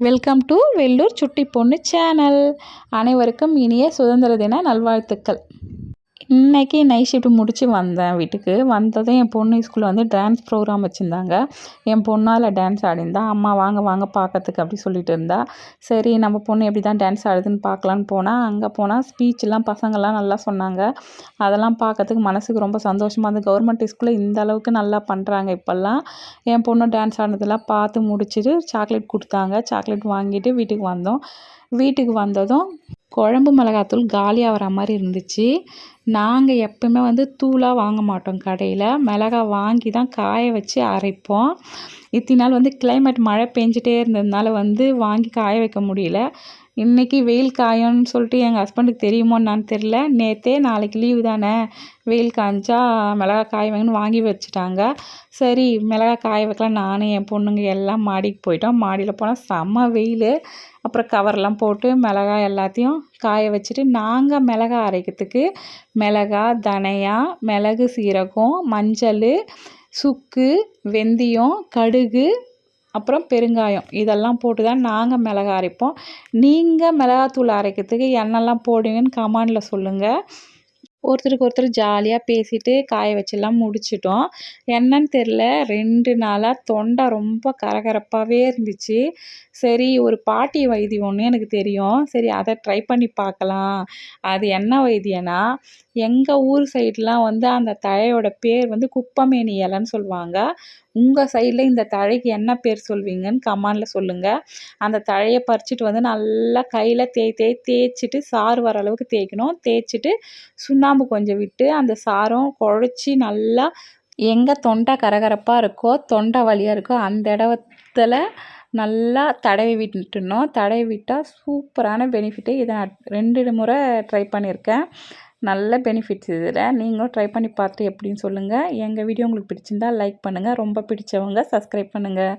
Welcome to Vellur சுட்டி பொண்ணு channel அனைவருக்கும் இனிய சுதந்திர தின நல்வாழ்த்துக்கள். இன்றைக்கி நைட் ஷிஃப்ட் முடித்து வந்தேன் வீட்டுக்கு. வந்ததும் என் பொண்ணு ஸ்கூலில் வந்து டான்ஸ் ப்ரோக்ராம் வச்சுருந்தாங்க. என் பொண்ணால் டான்ஸ் ஆடிருந்தா அம்மா வாங்க வாங்க பார்க்கறதுக்கு அப்படி சொல்லிட்டு இருந்தா. சரி நம்ம பொண்ணு எப்படி தான் டான்ஸ் ஆடுதுன்னு பார்க்கலான்னு போனால் அங்கே போனால் ஸ்பீச்லாம் பசங்கள்லாம் நல்லா சொன்னாங்க. அதெல்லாம் பார்க்கறதுக்கு மனசுக்கு ரொம்ப சந்தோஷமாக இருந்தது. கவர்மெண்ட் ஸ்கூலில் இந்த அளவுக்கு நல்லா பண்ணுறாங்க இப்போல்லாம். என் பொண்ணு டான்ஸ் ஆடினதெல்லாம் பார்த்து முடிச்சுட்டு சாக்லேட் கொடுத்தாங்க. சாக்லேட் வாங்கிட்டு வீட்டுக்கு வந்தோம். வீட்டுக்கு வந்ததும் குழம்பு மிளகாத்தூள் காலியாக வர மாதிரி இருந்துச்சு. நாங்கள் எப்பவுமே வந்து தூளாக வாங்க மாட்டோம் கடையில். மிளகா வாங்கி தான் காய வச்சு அரைப்போம். இத்தனை நாள் வந்து கிளைமேட் மழை பெஞ்சிட்டே இருந்ததுனால வந்து வாங்கி காய வைக்க முடியல. இன்றைக்கி வெயில் காயும்னு சொல்லிட்டு எங்கள் ஹஸ்பண்டுக்கு தெரியுமோ என்னான்னு தெரில நேற்றே நாளைக்கு லீவு தானே. வெயில் காய்ஞ்சா மிளகா காய வைங்கன்னு வாங்கி வச்சுட்டாங்க. சரி மிளகா காய வைக்கலாம் நானும் என் பொண்ணுங்க எல்லாம் மாடிக்கு போயிட்டோம். மாடியில் போனால் செம்ம வெயில். அப்புறம் கவர்லாம் போட்டு மிளகா எல்லாத்தையும் காய வச்சுட்டு நாங்கள் மிளகா அரைக்கிறதுக்கு மிளகா தனியா மிளகு சீரகம் மஞ்சள் சுக்கு வெந்தயம் கடுகு அப்புறம் பெருங்காயம். இதெல்லாம் போட்டு தான் நாங்கள் மிளகா அரைப்போம். நீங்கள் மிளகாத்தூள் அரைக்கிறதுக்கு என்னெல்லாம் போடுவீங்கன்னு கமாண்டில் சொல்லுங்கள் ஒருத்தருக்கு ஒருத்தர் ஜாலியாக பேசிட்டு காய வச்செல்லாம் முடிச்சிட்டோம். என்னன்னு தெரில ரெண்டு நாளாக தொண்டை ரொம்ப கரகரப்பாகவே இருந்துச்சு. சரி ஒரு பாட்டி வைத்தியம் ஒன்று எனக்கு தெரியும். சரி அதை ட்ரை பண்ணி பார்க்கலாம். அது என்ன வைத்தியம்னா எங்கள் ஊர் சைட்லாம் வந்து அந்த தழையோட பேர் வந்து குப்பமேனி இலைன்னு சொல்லுவாங்க. உங்கள் சைடில் இந்த தழைக்கு என்ன பேர் சொல்வீங்கன்னு கமானில் சொல்லுங்கள் அந்த தழையை பறிச்சுட்டு வந்து நல்லா கையில் தேய் தேய் தேய்ச்சிட்டு சாறு வர அளவுக்கு தேய்க்கணும். தேய்ச்சிட்டு சுண்ணாம்பு கொஞ்சம் விட்டு அந்த சாரம் குழச்சி நல்லா எங்கே தொண்டை கரகரப்பாக இருக்கோ தொண்டை வலியாக இருக்கோ அந்த இடத்துல நல்லா தடவி விட்டுணும் தடவி விட்டால் சூப்பரான பெனிஃபிட்டு இதை நான் ரெண்டு முறை ட்ரை பண்ணியிருக்கேன். நல்ல பெனிஃபிட்ஸ் இதில். நீங்களும் ட்ரை பண்ணி பார்த்துட்டு எப்படின்னு சொல்லுங்கள் எங்கள் வீடியோ உங்களுக்கு பிடிச்சிருந்தா லைக் பண்ணுங்கள் ரொம்ப பிடிச்சவங்க சப்ஸ்கிரைப் பண்ணுங்கள்